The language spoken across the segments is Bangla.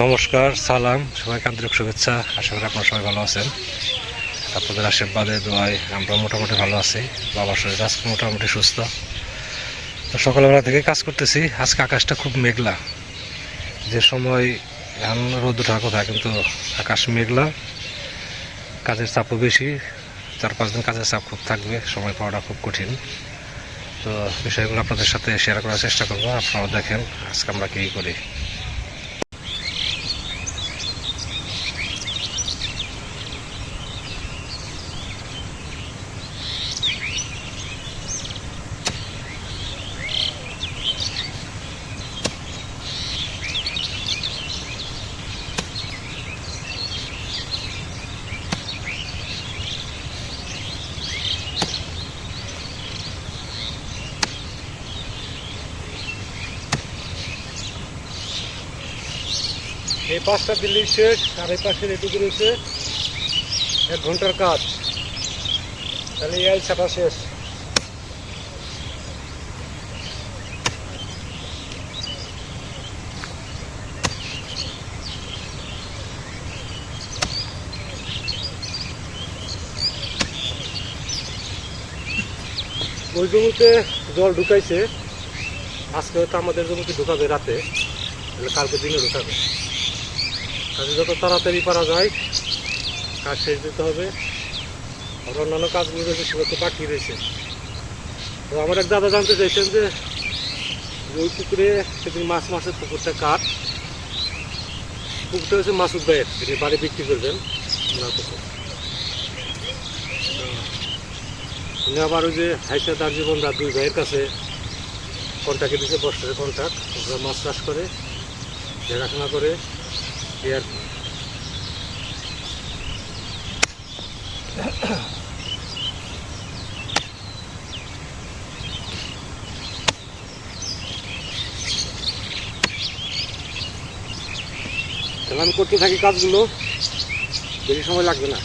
নমস্কার, সালাম, সবাইকে আন্তরিক শুভেচ্ছা। আশা করি আপনারা সবাই ভালো আছেন। আপনাদের আশীর্বাদে, দোয়ায় আমরা মোটামুটি ভালো আছি। বাবার শরীর আজকে মোটামুটি সুস্থ। তো সকালবেলা থেকে কাজ করতেছি। আজকে আকাশটা খুব মেঘলা। যে সময় এখন রোদ ওঠার কথা, কিন্তু আকাশ মেঘলা। কাজের চাপও বেশি। চার পাঁচ দিন কাজের চাপ খুব থাকবে। সময় পাওয়াটা খুব কঠিন। তো বিষয়গুলো আপনাদের সাথে শেয়ার করার চেষ্টা করব। আপনারা দেখেন আজকে আমরা কী করি। পাঁচটা দিল্লি শেষ আর এই পাশের এটুকু রয়েছে এক ঘণ্টার কাজ। তাহলে এই ছাটা শেষ। ওই জমিতে জল ঢুকাইছে। আজকে হয়তো আমাদের জমিতে ঢুকাবে রাতে, তাহলে কালকে দিনে ঢুকাবে। কাজে যত তাড়াতাড়ি পারা যায়, কাজ শেষ দিতে হবে। আর অন্যান্য কাজগুলো রয়েছে সেগুলো তো বাকি রয়েছে। তো আমার এক দাদা জানতে চাইছেন যে, ওই পুকুরে সেদিন মাছ, মাছের পুকুরটা কাঠ পুকুরটা হচ্ছে মাসুদ ভাইয়ের। তিনি বাড়ি বিক্রি করবেন ওনার পুকুর উনি আবার ওই যে হাইসা তার জীবনরা দুই ভাইয়ের কাছে কন্ট্রাক্টে দিচ্ছে বছরের কন্ট্রাক্ট ওরা মাছ চাষ করে, দেখাশোনা করে। তাহলে আমি করতে থাকি কাজগুলো বেশি সময় লাগবে না।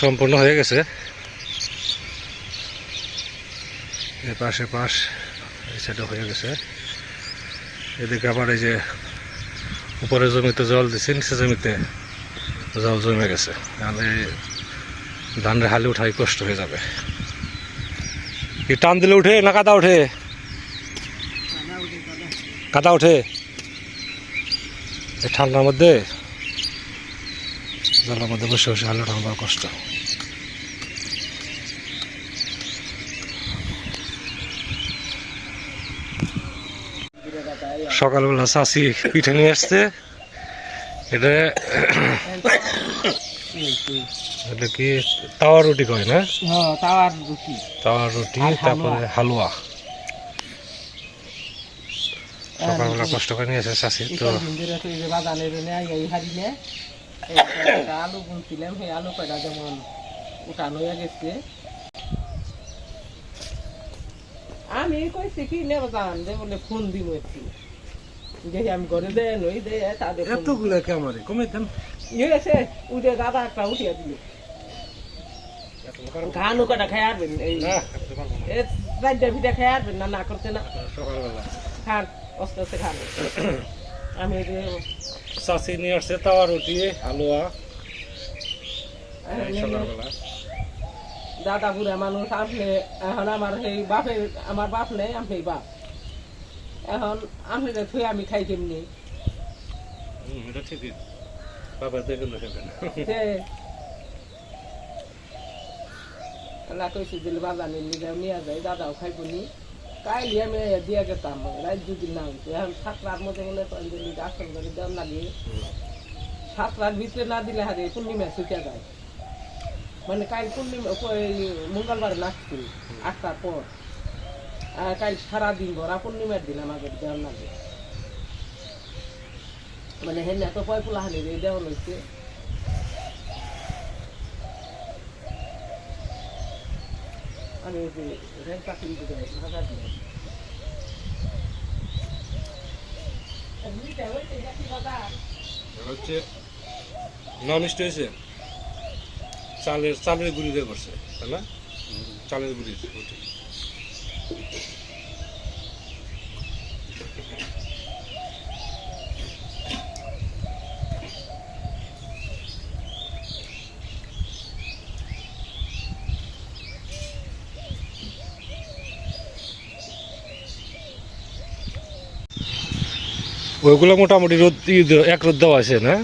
সম্পূর্ণ হয়ে গেছে এ পাশে পাশ, এই হয়ে গেছে। এদিকে আবার এই যে উপরে জমিতে জল দিচ্ছে নিচে জমিতে জল জমে গেছে। তাহলে ধানের হালে উঠাই কষ্ট হয়ে যাবে। কি টান দিলে উঠে না কাদা উঠে? কাদা উঠে? এই ঠান্ডার মধ্যে, জলের মধ্যে বসে বসে হালে উঠানো কষ্ট। সকালবেলা চাষি পিঠে নিয়ে আসছে। এটা এটা কি? রুটি কয় না? হ্যাঁ তাওয়ার রুটি। তারপরে হালুয়া। সকালবেলা কষ্ট করে নিয়ে আসে চাষি তো আলু সেই আলু কয়টা যেমন উঠানো হয়ে গেছে। আমি কইছি কি নেব জান যে বলে ফোন দিব একটু। দেখি আমি ঘরে দে নই দে তাদের ফোন এতগুলো কেমন কমে দেন। ইয়ে আছে উঠে দাদা একটা উঠিয়ে দিল। ঘানু কটা খাই আসবেন এই এ চারটা ভিটা খাই আসবেন না না করতে না। সকালবেলা। খান আস্তে আস্তে খান আমি এই যে চাষি নিয়ে আসছে তাওয়া রুটি হালুয়া। সকালবেলা। দাদা বুড়া মানুষ আপনি এখন আমার সেই বাপে আমার বাপ নেই আমি বাপ। এখন আমি থুই আমি খাই কেমনি? এটা ঠিকই। বাবা দেখে না। আল্লাহ কইছি দিলে বাজার নিয়ে নিয়ে যায় দাদাও খাইব নি। কাইলি আমি দিয়ে গেতাম রাত দুদিন না হইতো। এখন সাতটার মধ্যে মনে করেন যে নিজে আসন করে দেওয়ার লাগে। সাতটার ভিতরে না দিলে হারে পূর্ণিমা যায়। মানে কাল পূর্ণিমা মঙ্গলবার নাচছি আটটার পর। কাল সারাদিন ভরা পূর্ণিমার দিন আমাকে দেওয়ার মানে হেন এত পয় পোলা হানি দেওয়া হয়েছে আমি ওই যে রেল চাকরি দিতে হাজার দিলাম হচ্ছে নন হয়েছে। চালের চালের গুঁড়ি দিয়ে করছে তাই না? চালের গুঁড়ি ওইগুলো মোটামুটি রোদ এক রোদ দেওয়া আছে না?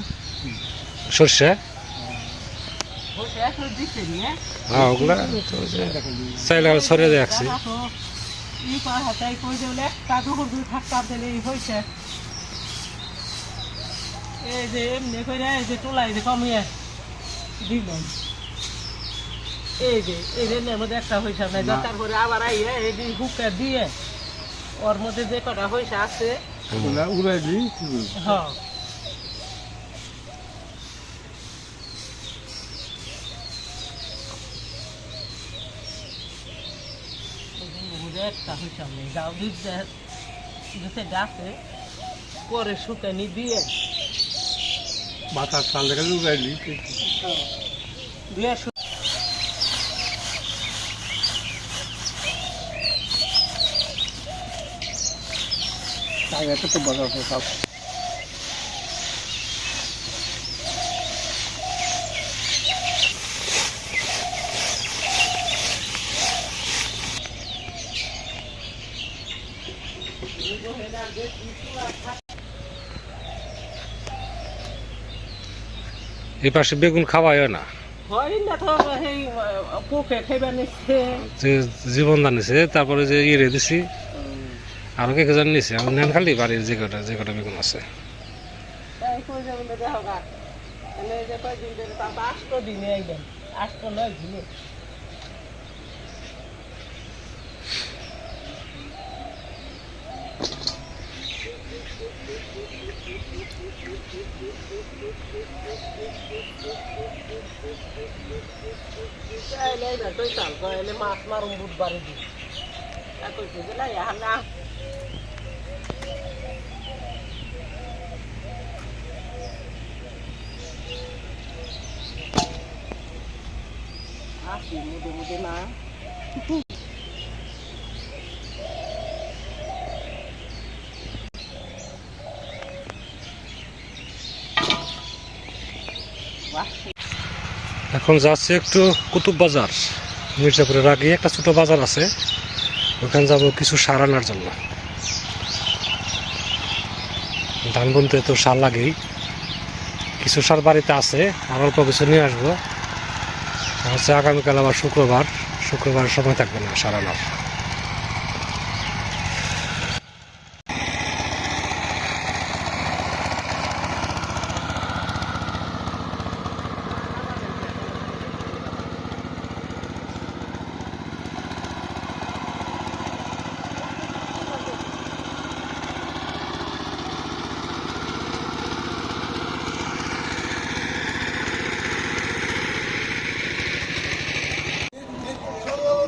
সর্ষে? নিয়ে হ্যাঁ? ওগুলা চাইলে দুই থাকতাম এই যে এমনি করে এই যে টোলাই যে কমিয়ে দিলাম এই যে এই যে মধ্যে একটা হয়েছে না। তারপরে আবার আইয়ে এই হুকা দিয়ে ওর মধ্যে যে কটা হয়েছে আছে উড়াই দিই হ্যাঁ একটা দিতে গাছে পরে শুকানি দিয়ে মাথার চাল দেখা উড়াই দিই দিয়ে শু- তো বাজার সব এই পাশে বেগুন খাওয়া না? হয় না তো সেই পোকে খাইবা নিচ্ছে। যে জীবন দানিছে তারপরে যে ইয়ে দিছি আরও কে জানি নিছে নেন খালি বাড়ির যে কটা যে কটা বেগুন আছে তাই কই যাবেন দেখো গা এনে যে কয়দিন ধরে তারপর আষ্ট দিনে আইবেন আষ্ট নয় দিনে চাইলে না তুই চাল কইলে মাছ মারুম বুধবারে দিন এত কিছু না না আসি মুদে মুদে না বাহ এখন যাচ্ছে একটু কুতুব বাজার, মির্জাপুরের আগে একটা ছোট বাজার আছে। ওখানে যাব কিছু সার আনার জন্য। ধান বুনতে তো সার লাগেই। কিছু সার বাড়িতে আছে, আর অল্প কিছু নিয়ে আসব। হচ্ছে আগামীকাল আবার শুক্রবার। শুক্রবার সময় থাকবে না সারা আনার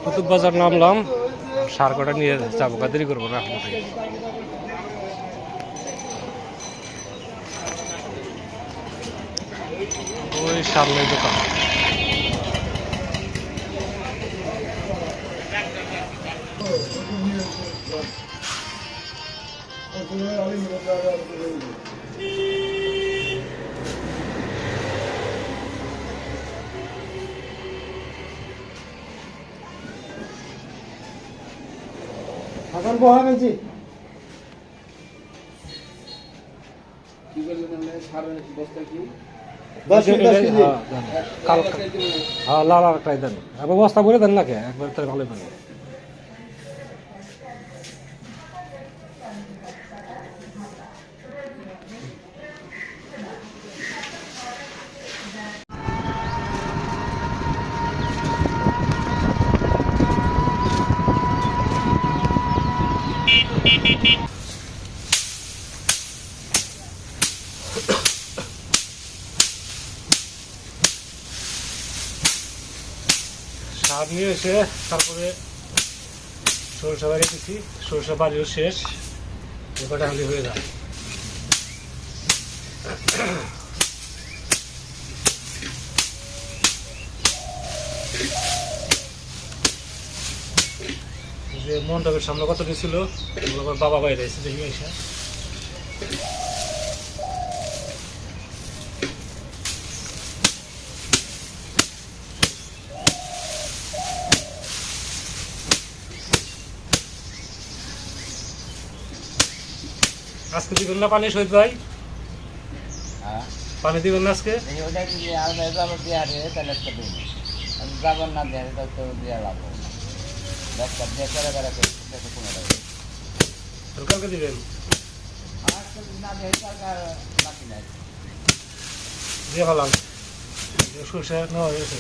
কুতুব বাজার নামলাম সার কটা নিয়ে যাব গা, দেরি করব না। ওই সামনে দোকান এখন বহা গেছি কি এটা- দশ এটা- বস্তা কি। কাল হ্যাঁ লাল আর একটাই দেন। একবার বস্তা বলে দেন নাকি? একবার তাহলে ভালোই পাবেন নিয়ে এসে তারপরে সরিষা বাড়ি দিচ্ছি সরিষা বাড়িও শেষ। এবারটা হালি হয়ে যায়। যে মন্ডপের সামনে কত ছিল? বাবা বাইরে এসে দেখি এসে। আজকে দিবেন না পানি শহীদ ভাই? হ্যাঁ। পানি দিবেন না আজকে? এই ওটা যদি আলাদা যাব দিয়ে আসে তাহলে একটা দিন। আমি যাবার না দিয়ে তো তো দিয়ে লাভ হবে না। দিয়ে করে করে করে কোনো লাভ কালকে দিবেন? দিয়ে ভালাম সরষে নেওয়া হয়েছে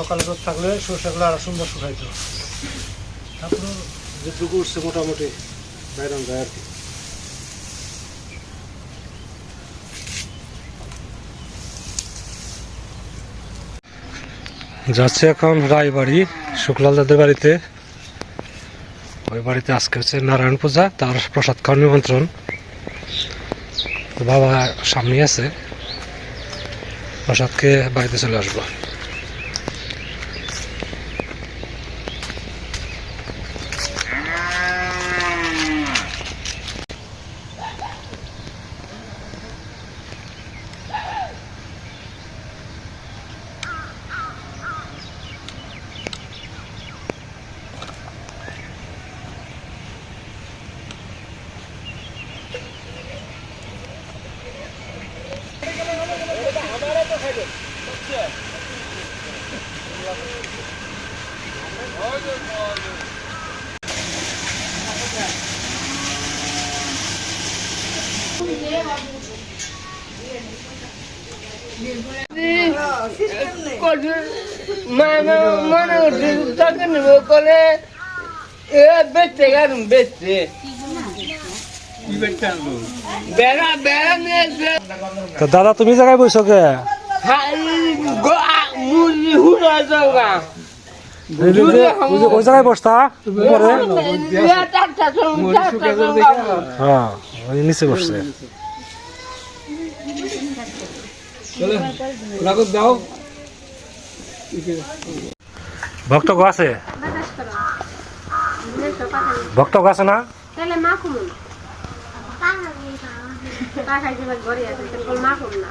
সকালে রোদ থাকলে সরষেগুলো আরও সুন্দর শুকাইতো। তারপরে যেটুকু উঠছে মোটামুটি বাইরন যায় আর কি। যাচ্ছে এখন রায়বাড়ি, শুক্লাল দাদের বাড়িতে। ওই বাড়িতে আজকে হচ্ছে নারায়ণ পূজা, তার প্রসাদ খাওয়ার নিমন্ত্রণ। বাবা সামনে আছে। প্রসাদকে বাড়িতে চলে আসব। মানে করছে তাকে নেব করে এ বেচতে গেলাম বেচতে বেড়া বেড়া নিয়ে তো দাদা, তুমি জায়গায় বসো কে ওই যে- ওই যে- ওই জায়গায় বসতা উপরে হ্যাঁ ওই নিচে বসছে ভক্ত গো আছে ভক্ত গো আছে না মা কম না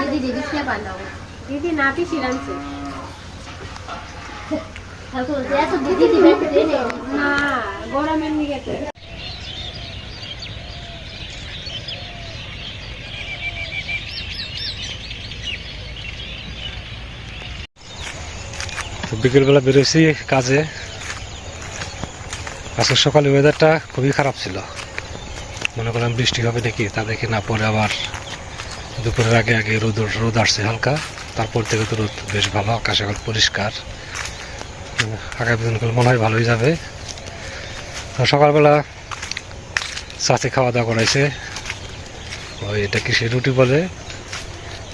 দিদি দিদি খেয়ে দিদি না বিকেলবেলা কাজে আজকে সকালে ওয়েদারটা খুবই খারাপ ছিল মনে করলাম বৃষ্টি হবে নাকি তা দেখি না পরে আবার দুপুরের আগে আগে রোদ রোদ আসছে হালকা, তারপর থেকে তো রোদ বেশ ভালো, আকাশ এখন পরিষ্কার। আগামী দিনগুলো মনে হয় ভালোই যাবে। সকালবেলা চাচি খাওয়া দাওয়া করাইছে। ওই এটা কি সে রুটি বলে?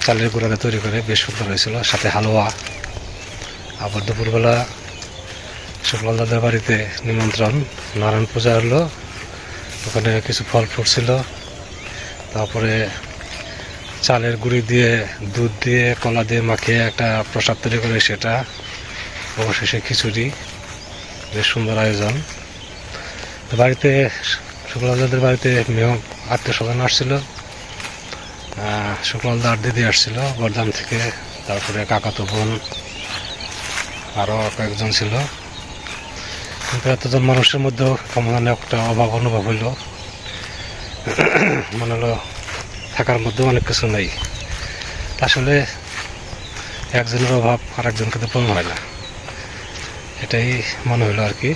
চালের গুঁড়াতে তৈরি করে বেশ সুন্দর হয়েছিল, সাথে হালুয়া। আবার দুপুরবেলা শুক্লাল দাদার বাড়িতে নিমন্ত্রণ, নারায়ণ পূজা হলো। ওখানে কিছু ফল ফ্রুট ছিল তারপরে চালের গুঁড়ি দিয়ে, দুধ দিয়ে, কলা দিয়ে মাখিয়ে একটা প্রসাদ তৈরি করে সেটা, অবশেষে খিচুড়ি, বেশ সুন্দর আয়োজন। বাড়িতে শুক্লাল দাদের বাড়িতে মেয় আত্মীয় স্বজন আসছিল শুক্লাল দার দিদি আসছিল বর্ধমান থেকে, তারপরে কাকাতো বোন, আরও কয়েকজন ছিল। কিন্তু এতজন মানুষের মধ্যেও কেমন একটা অভাব অনুভব হইল। মনে হলো থাকার মধ্যে অনেক কিছু নেই। আসলে একজনের অভাব আর একজনকে তো পূরণ হয় না। এটাই মনে হলো আর কি।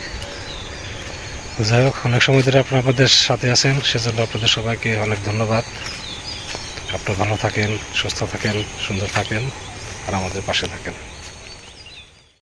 যাই হোক, অনেক সময় ধরে আপনার আমাদের সাথে আছেন, সেজন্য আপনাদের সবাইকে অনেক ধন্যবাদ। আপনারা ভালো থাকেন, সুস্থ থাকেন, সুন্দর থাকেন, আর আমাদের পাশে থাকেন।